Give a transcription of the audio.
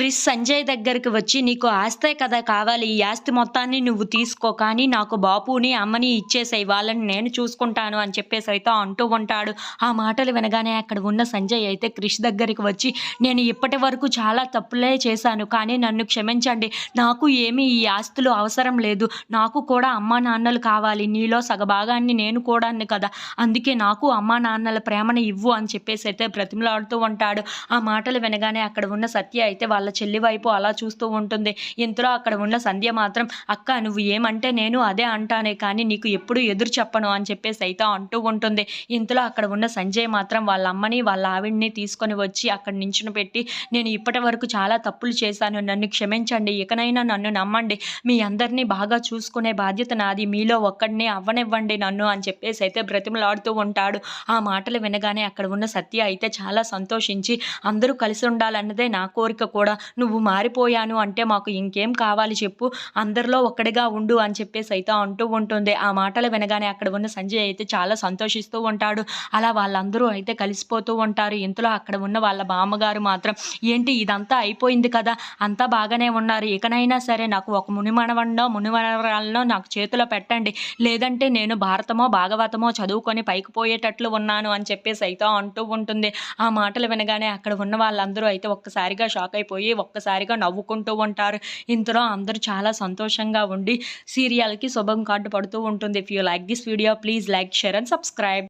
Chris Sanjay దగ్గరికి వచ్చి నీకు ఆస్తే కదా కావాలి ఈ ఆస్తి మొత్తాన్ని నువ్వు తీసుకో కానీ నాకు బాపుని అమ్మని ఇచ్చేసాయి వాళ్ళని నేను చూసుకుంటాను అని చెప్పేసి అయితే అంటూ ఉంటాడు. ఆ మాటలు వినగానే అక్కడ ఉన్న సంజయ్ అయితే క్రిష్ దగ్గరికి వచ్చి నేను ఇప్పటి వరకు చాలా తప్పులే చేశాను కానీ నన్ను క్షమించండి. నాకు ఏమీ ఈ ఆస్తులు అవసరం లేదు. నాకు కూడా అమ్మా నాన్నలు కావాలి. నీలో సగభాగాన్ని నేను కూడా కదా. అందుకే నాకు అమ్మా నాన్నల ప్రేమను ఇవ్వు అని చెప్పేసి అయితే బ్రతిమలాడుతూ ఉంటాడు. ఆ మాటలు వినగానే అక్కడ ఉన్న సత్య అయితే వాళ్ళ చెల్లి వైపు అలా చూస్తూ ఉంటుంది. ఇంతలో అక్కడ ఉన్న సంధ్య మాత్రం అక్క నువ్వు ఏమంటే నేను అదే అంటానే కానీ నీకు ఎప్పుడు ఎదురు చెప్పను అని చెప్పేసి అయితే అంటూ ఉంటుంది. ఇంతలో అక్కడ ఉన్న సంజయ్ మాత్రం వాళ్ళ అమ్మని వాళ్ళ ఆవిడ్ని తీసుకొని వచ్చి అక్కడ నించుని పెట్టి నేను ఇప్పటి వరకు చాలా తప్పులు చేశాను నన్ను క్షమించండి ఇకనైనా నన్ను నమ్మండి. మీ అందరినీ బాగా చూసుకునే బాధ్యత నాది మీలో ఒక్కడిని అవ్వనివ్వండి నన్ను అని చెప్పేసి అయితే బ్రతిమలాడుతూ ఉంటాడు. ఆ మాటలు వినగానే అక్కడ ఉన్న సత్య అయితే చాలా సంతోషించి అందరూ కలిసి ఉండాలన్నదే నా కోరిక కూడా. నువ్వు మారిపోయాను అంటే మాకు ఇంకేం కావాలి చెప్పు. అందరిలో ఒక్కడిగా ఉండు అని చెప్పేసి అయితే అంటూ ఉంటుంది. ఆ మాటలు వినగానే అక్కడ ఉన్న సంజయ్ అయితే చాలా సంతోషిస్తూ ఉంటాడు. అలా వాళ్ళందరూ అయితే కలిసిపోతూ ఉంటారు. ఇంతలో అక్కడ ఉన్న వాళ్ళ బామ్మగారు మాత్రం ఏంటి ఇదంతా అయిపోయింది కదా? అంతా బాగానే ఉన్నారు. ఇకనైనా సరే నాకు ఒక మునిమనవండో మునిమనవరాలనో నాకు చేతిలో పెట్టండి. లేదంటే నేను భారతమో భాగవతమో చదువుకొని పైకి పోయేటట్లు ఉన్నాను అని చెప్పేసి అయితే అంటూ ఉంటుంది. ఆ మాటలు వినగానే అక్కడ ఉన్న వాళ్ళందరూ అయితే ఒక్కసారిగా షాక్ అయిపోయి ఒక్కసారిగా నవ్వుకుంటూ ఉంటారు. ఇంతలో అందరూ చాలా సంతోషంగా ఉండి సీరియల్కి శుభం కార్డు పడుతూ ఉంటుంది. If you like this video please like share and subscribe